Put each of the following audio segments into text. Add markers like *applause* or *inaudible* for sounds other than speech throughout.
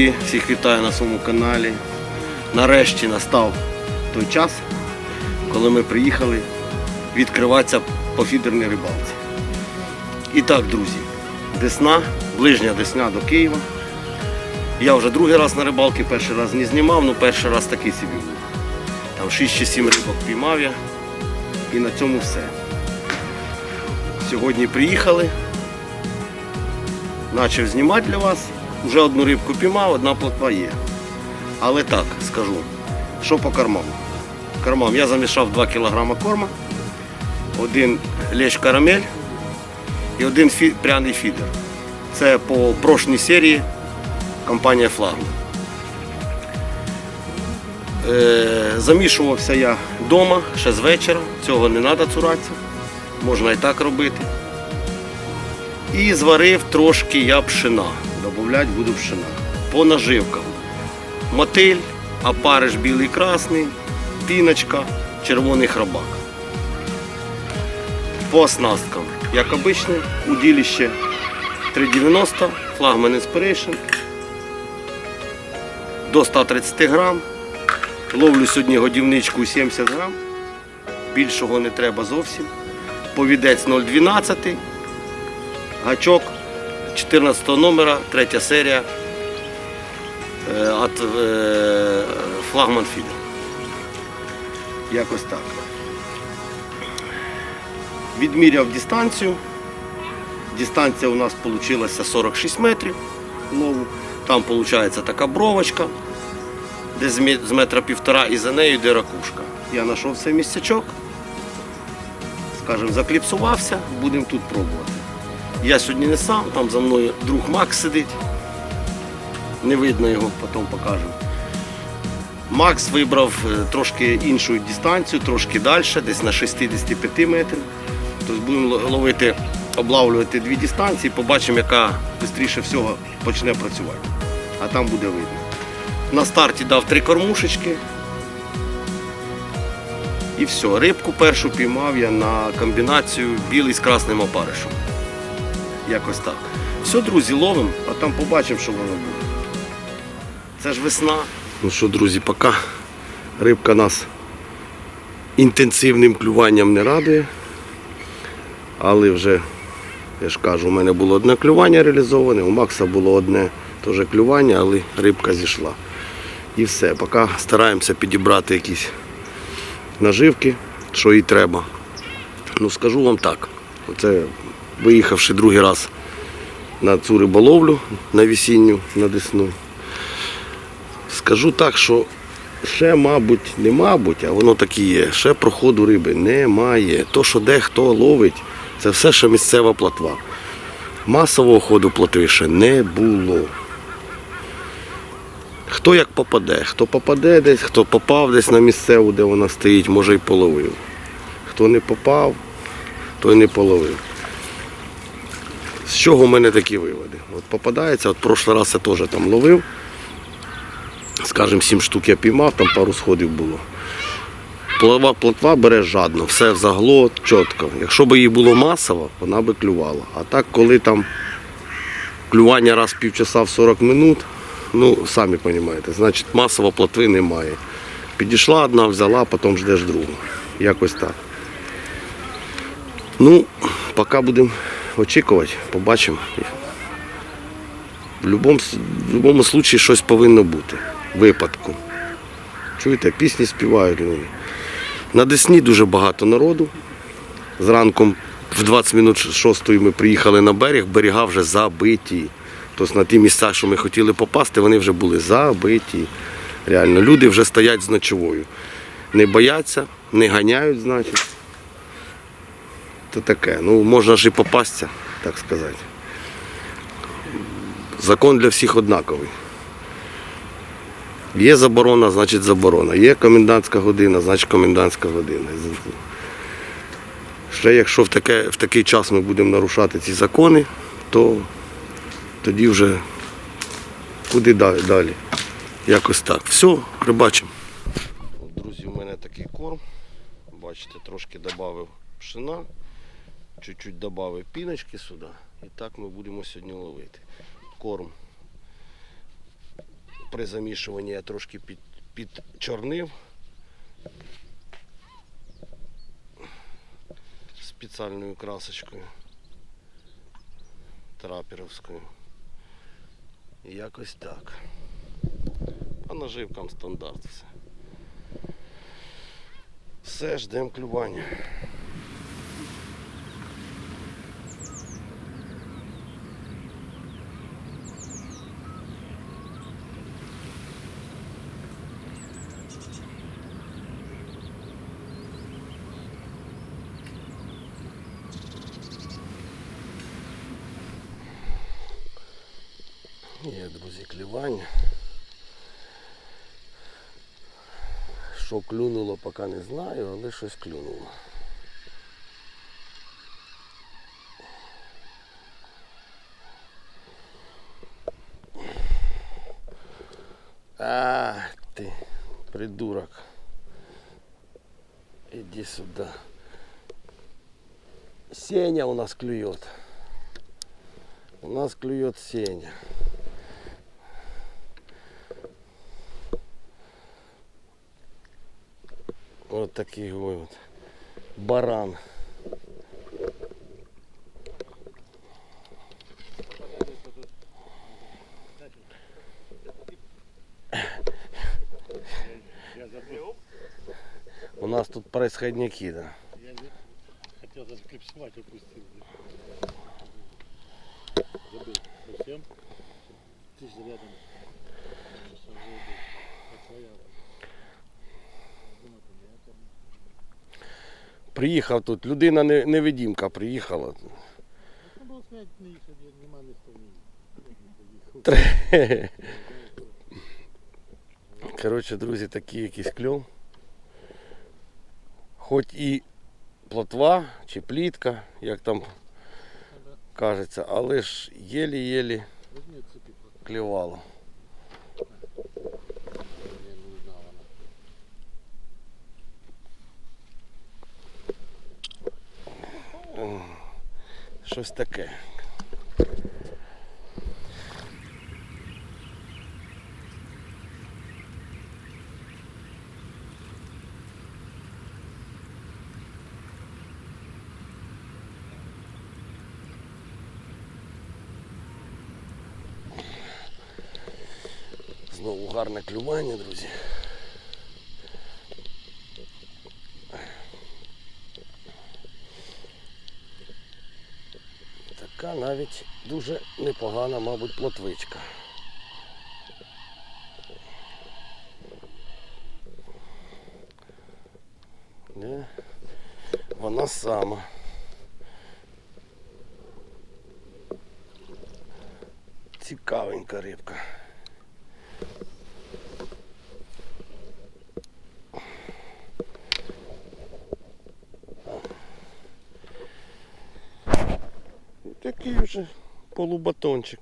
Друзі! Всіх вітаю на своєму каналі. Нарешті настав той час, коли ми приїхали відкриватися по фідерній рибалці. І так, друзі, Десна, ближня Десна до Києва. Я вже другий раз на рибалки, перший раз не знімав, але перший раз такий собі був. Там 6 чи 7 рибок піймав я. І на цьому все. Сьогодні приїхали. Начав знімати для вас. Вже одну рибку піймав, одна плотва є. Але так, скажу, що по кормам. Кормам я замішав 2 кг корма, один лещ карамель і один фі- пряний фідер. Це по прошлій серії компанія Флагман. Е, замішувався я вдома ще з вечора, цього не треба цуратися, можна і так робити. І зварив трошки я пшена. Добавляти буду пшена. По наживкам. Мотиль, опариш білий красний, піночка, червоний храбак. По оснасткам, як обичне, удилище 390, флагман Inspiration до 130 грам. Ловлю сьогодні годівничку 70 грам. Більшого не треба зовсім. Повідець 0,12. Гачок 14 номера, третя серія е, від е, флагман Фідер. Якось так. Відміряв дистанцію. Дистанція у нас вийшла 46 метрів лову. Там виходить така бровочка, з з метра півтора і за нею йде ракушка. Я знайшов цей місцячок, скажімо, закліпсувався, будемо тут пробувати. Я сьогодні не сам, там за мною друг Макс сидить. Не видно його, потім покажу. Макс вибрав е, трошки іншу дистанцію, трошки далі, десь на 65 метрів. Тобто будемо ловити, облавлювати дві дистанції, побачимо, яка швидше всього почне працювати. А там буде видно. На старті дав три кормушечки. І все. Рибку першу піймав я на комбінацію білий з красним опаришем. Якось так. Все, друзі, ловимо, а там побачимо, що воно буде. Це ж весна. Ну що, друзі, поки рибка нас інтенсивним клюванням не радує. Але вже, я ж кажу, у мене було одне клювання реалізоване, у Макса було одне теж клювання, але рибка зійшла. І все. Поки стараємося підібрати якісь наживки, що їй треба. Ну скажу вам так, оце виїхавши другий раз на цю риболовлю на весінню, на десну. Скажу так, що ще, мабуть, не мабуть, а воно так і є. Ще проходу риби немає. То, що дехто ловить, це все ще місцева платва. Масового ходу плотви ще не було. Хто як попаде, хто попаде десь, хто попав десь на місцеву, де вона стоїть, може й половив. Хто не попав, той не половив. З чого в мене такі виводи? От попадається, от прошлий раз я теж там ловив. Скажімо, сім штук я піймав, там пару сходів було. Плотва, плотва бере жадно, все в заглот, чітко. Якщо б її було масово, вона би клювала. А так, коли там клювання раз півчаса в 40 минут, ну, самі розумієте, значить масово плотви немає. Підійшла одна, взяла, потім ждеш другу. Якось так. Ну, поки будемо очікувати, побачимо. В будь-якому випадку щось повинно бути. Випадку. Чуєте, пісні співають люди. На Десні дуже багато народу. Зранку в 20 минут 6 ми приїхали на берег, берега вже забиті. Тобто на ті місця, що ми хотіли попасти, вони вже були забиті. Реально, люди вже стоять з ночовою. Не бояться, не ганяють, значить. То таке. Ну, можна ж і попастися, так сказати. Закон для всіх однаковий. Є заборона, значить заборона. Є комендантська година, значить комендантська година. Ще якщо в, таке, в такий час ми будемо нарушати ці закони, то тоді вже куди далі? Якось так. Все, рибачимо. Друзі, у мене такий корм. Бачите, трошки додав пшена, чуть-чуть додав піночки сюди. І так ми будемо сьогодні ловити. Корм при замішуванні я трошки під, підчорнив. Спеціальною красочкою. Траперовською. Якось так. А наживкам стандарт все. Все, ждемо клювання. Є, друзі, клювання. Що клюнуло, поки не знаю, але щось клюнуло. А, ти, придурок. Иди сюда. Сеня у нас клюет. У нас клюет Сеня. Вот такий вот баран. У нас тут происходники, да. Хотел даже клипсовать, упустил. Забыл совсем. Ты же рядом. Это твоя. Приїхав тут, людина не- невидимка приїхала. Коротше, друзі, такий якийсь кльов. Хоч і плотва чи плітка, як там кажеться, але ж єлі-єлі клювало. Щось таке. Знову гарне клювання, друзі. Така навіть дуже непогана, мабуть, плотвичка. Де? Вона сама. Цікавенька рибка. Такий вже полубатончик.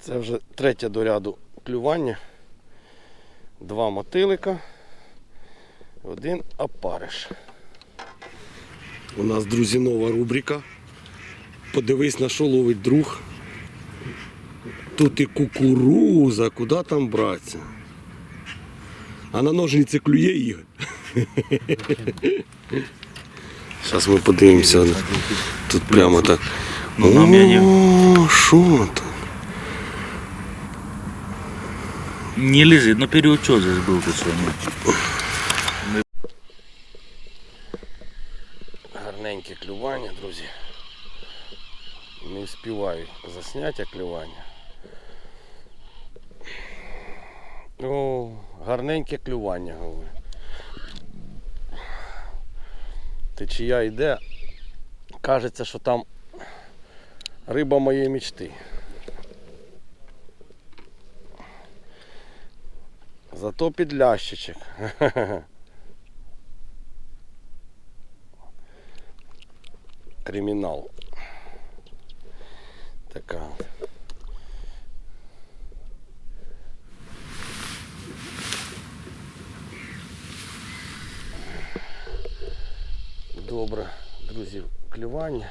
Це вже третє до ряду клювання. Два мотилика, один опариш. У нас, друзі, нова рубрика. Подивись на що ловить друг. Тут і кукуруза, куди там братися? А на ножниці клює Ігор. Зараз ми подивимося. Тут прямо так. Ну, О, що там? Не лежит, но переучет здесь был ты сегодня. Гарненьке клювання, друзі. Не встигаю засняття клювання. О, гарненьке клювання, говорю. Течія йде. Кажеться, що там риба моєї мечти. Зато підлящичок. *laughs* Кримінал. Така. добре, друзі, клювання.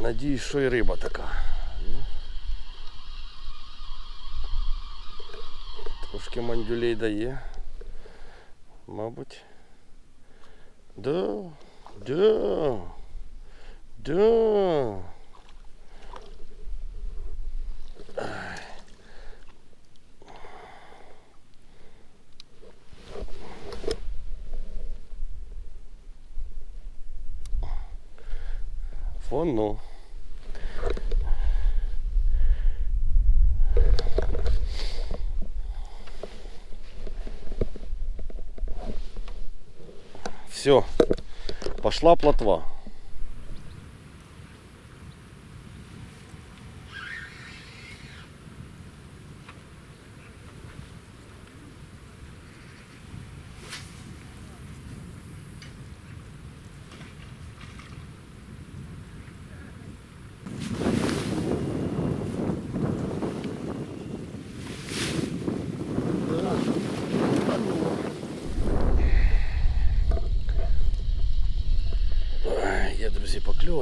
Надіюсь, що і риба така. Ну. Трошки мандюлей дає. Мабуть. Да, да, да. Воно. Все. Пошла плотва.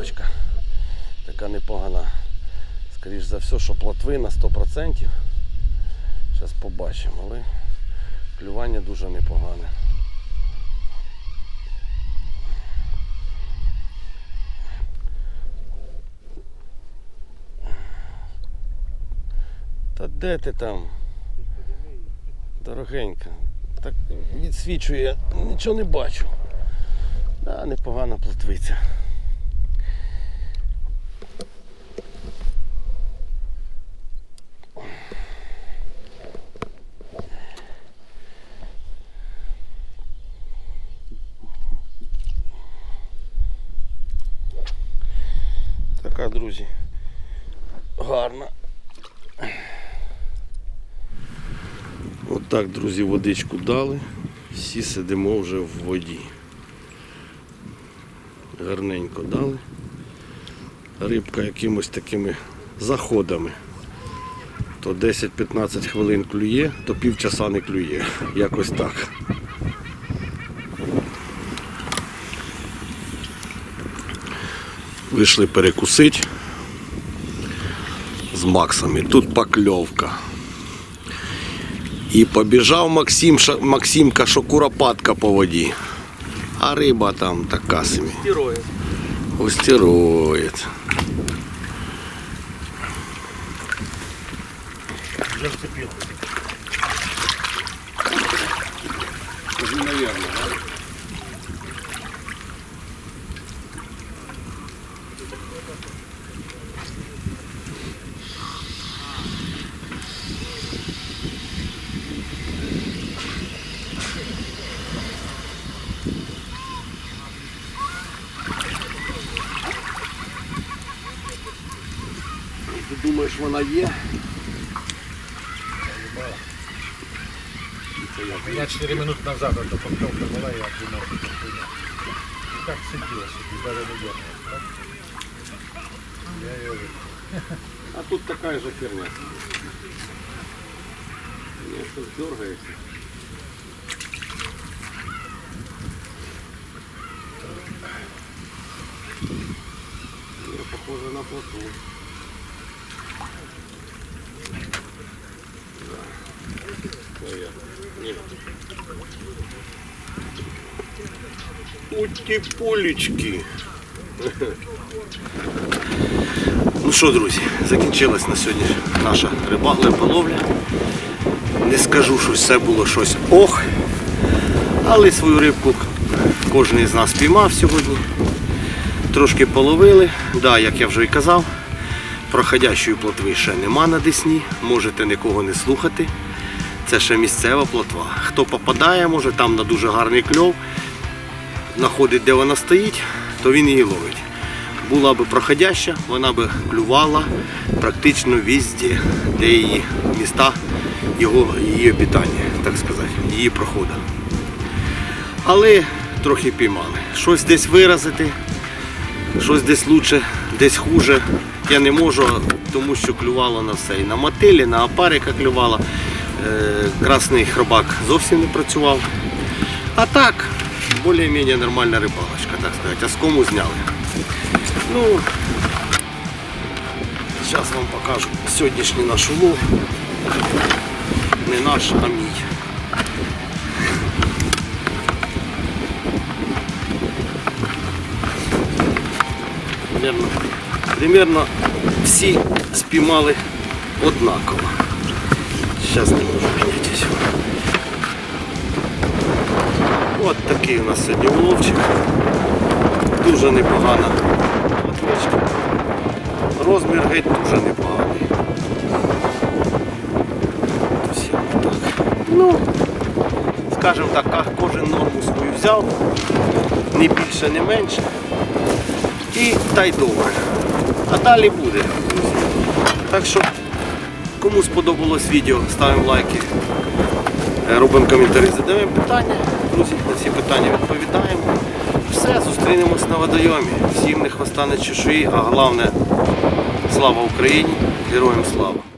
Друзі. Така непогана. Скоріш за все, що плотви на 100%. Зараз побачимо, але клювання дуже непогане. Та де ти там? Дорогенька. Так відсвічує, нічого не бачу. Да, непогана плотвиця. Така, друзі. Гарна. Отак, друзі, водичку дали. Всі сидимо вже в воді гарненько дали. Рибка якимось такими заходами. То 10-15 хвилин клює, то півчаса не клює. Якось так. Вийшли перекусити з Максами. Тут покльовка. І побіжав Максим, ша- Максимка, що куропатка по воді. А риба там така собі. Устероид. Вже вцепив. Наверное, да? Я 4 минути назад эта поклевка была, я хуйня. Как сидела себе, даже не дернулась. Я ее А тут такая же херня. Нет, тут дергается. Не, похоже на плотву. Нет. Ну що, друзі, закінчилась на сьогодні наша рибалка половля. Не скажу, що все було щось ох, але свою рибку кожен із нас піймав сьогодні. Трошки половили. Да, як я вже і казав, проходящої плотви ще нема на Десні, можете нікого не слухати. Це ще місцева плотва. Хто попадає, може там на дуже гарний кльов, знаходить, де вона стоїть, то він її ловить була би проходяща, вона би клювала практично везде, де її міста, його, її обітання, так сказати, її проходу. Але трохи піймали. Щось десь виразити, щось десь лучше, десь хуже. Я не можу, тому що клювало на все. І на мотилі, на апарика клювала. Е, Красний хробак зовсім не працював. А так, більш-менш нормальна рибалочка, так сказати. А з кому зняли. Ну, Зараз вам покажу сьогоднішній наш улов. Не наш, а мій. Примерно, примерно всі спіймали однаково. Зараз не можу піднятися. От такий у нас сьогодні уловчик. Дуже непогана отвичка. Розмір геть дуже непоганий. Ось так. Ну, скажімо так, кожен норму свою взяв, не більше, не менше. І та й добре. А далі буде. Так що, кому сподобалось відео, ставимо лайки, е, робимо коментарі, задаємо питання. Друзі, на всі питання відповідаємо. Все, зустрінемось на водойомі. Всім не хвоста не чешуї, а головне слава Україні, героям слава!